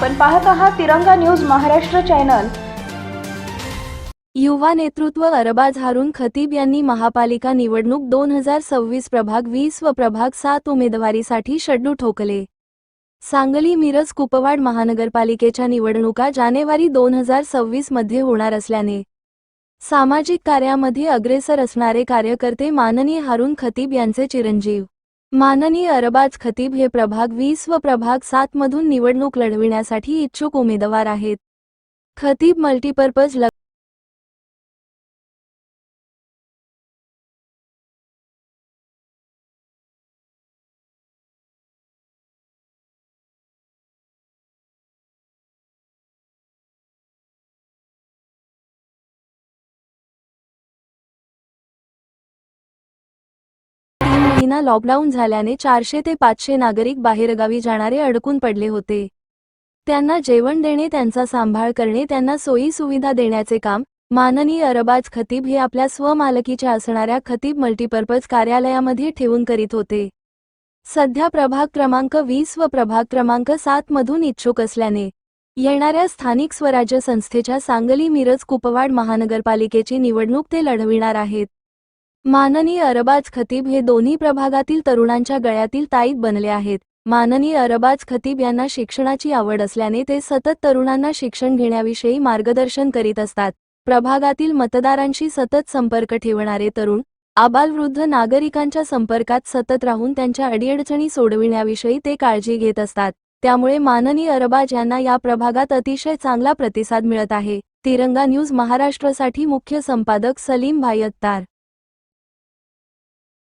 आपण पाहत आहात तिरंगा न्यूज महाराष्ट्र चॅनल. युवा नेतृत्व अरबाज हारून खतीब यांनी महापालिका निवडणूक दोन हजार सव्वीस प्रभाग वीस व प्रभाग सात उमेदवारीसाठी शड्डू ठोकले. सांगली मिरज कुपवाड महानगरपालिकेच्या निवडणुका जानेवारी दोन हजार सव्वीसमध्ये होणार असल्याने. सामाजिक कार्यामध्ये अग्रेसर असणारे कार्यकर्ते माननीय हारून खतीब यांचे चिरंजीव. माननीय अरबाज खतीब हे प्रभाग वीस व प्रभाग सात मधून निवडणूक लढविण्यासाठी इच्छुक उमेदवार आहेत. खतीब मल्टीपर्पज ल महिना लॉकडाऊन झाल्याने चारशे ते पाचशे नागरिक बाहेरगावी जाणारे अडकून पडले होते. त्यांना जेवण देणे त्यांचा सांभाळ करणे त्यांना सोयी सुविधा देण्याचे काम माननीय अरबाज खतीब हे आपल्या स्वमालकीच्या असणाऱ्या खतीब मल्टीपर्पज कार्यालयामध्ये ठेवून करीत होते. सध्या प्रभाग क्रमांक वीस व प्रभाग क्रमांक सात मधून इच्छुक असल्याने येणाऱ्या स्थानिक स्वराज्य संस्थेच्या सांगली मिरज कुपवाड महानगरपालिकेची निवडणूक ते लढविणार आहेत. माननीय अरबाज खतीब हे दोन्ही प्रभागातील तरुणांच्या गळ्यातील ताईत बनले आहेत. माननीय अरबाज खतीब यांना शिक्षणाची आवड असल्याने ते सतत तरुणांना शिक्षण घेण्याविषयी मार्गदर्शन करीत असतात. प्रभागातील मतदारांशी सतत संपर्क ठेवणारे तरुण आबालवृद्ध नागरिकांच्या संपर्कात सतत राहून त्यांच्या अडीअडचणी सोडविण्याविषयी ते काळजी घेत असतात. त्यामुळे माननीय अरबाज यांना या प्रभागात अतिशय चांगला प्रतिसाद मिळत आहे. तिरंगा न्यूज महाराष्ट्रासाठी मुख्य संपादक सलीम भाई अत्तार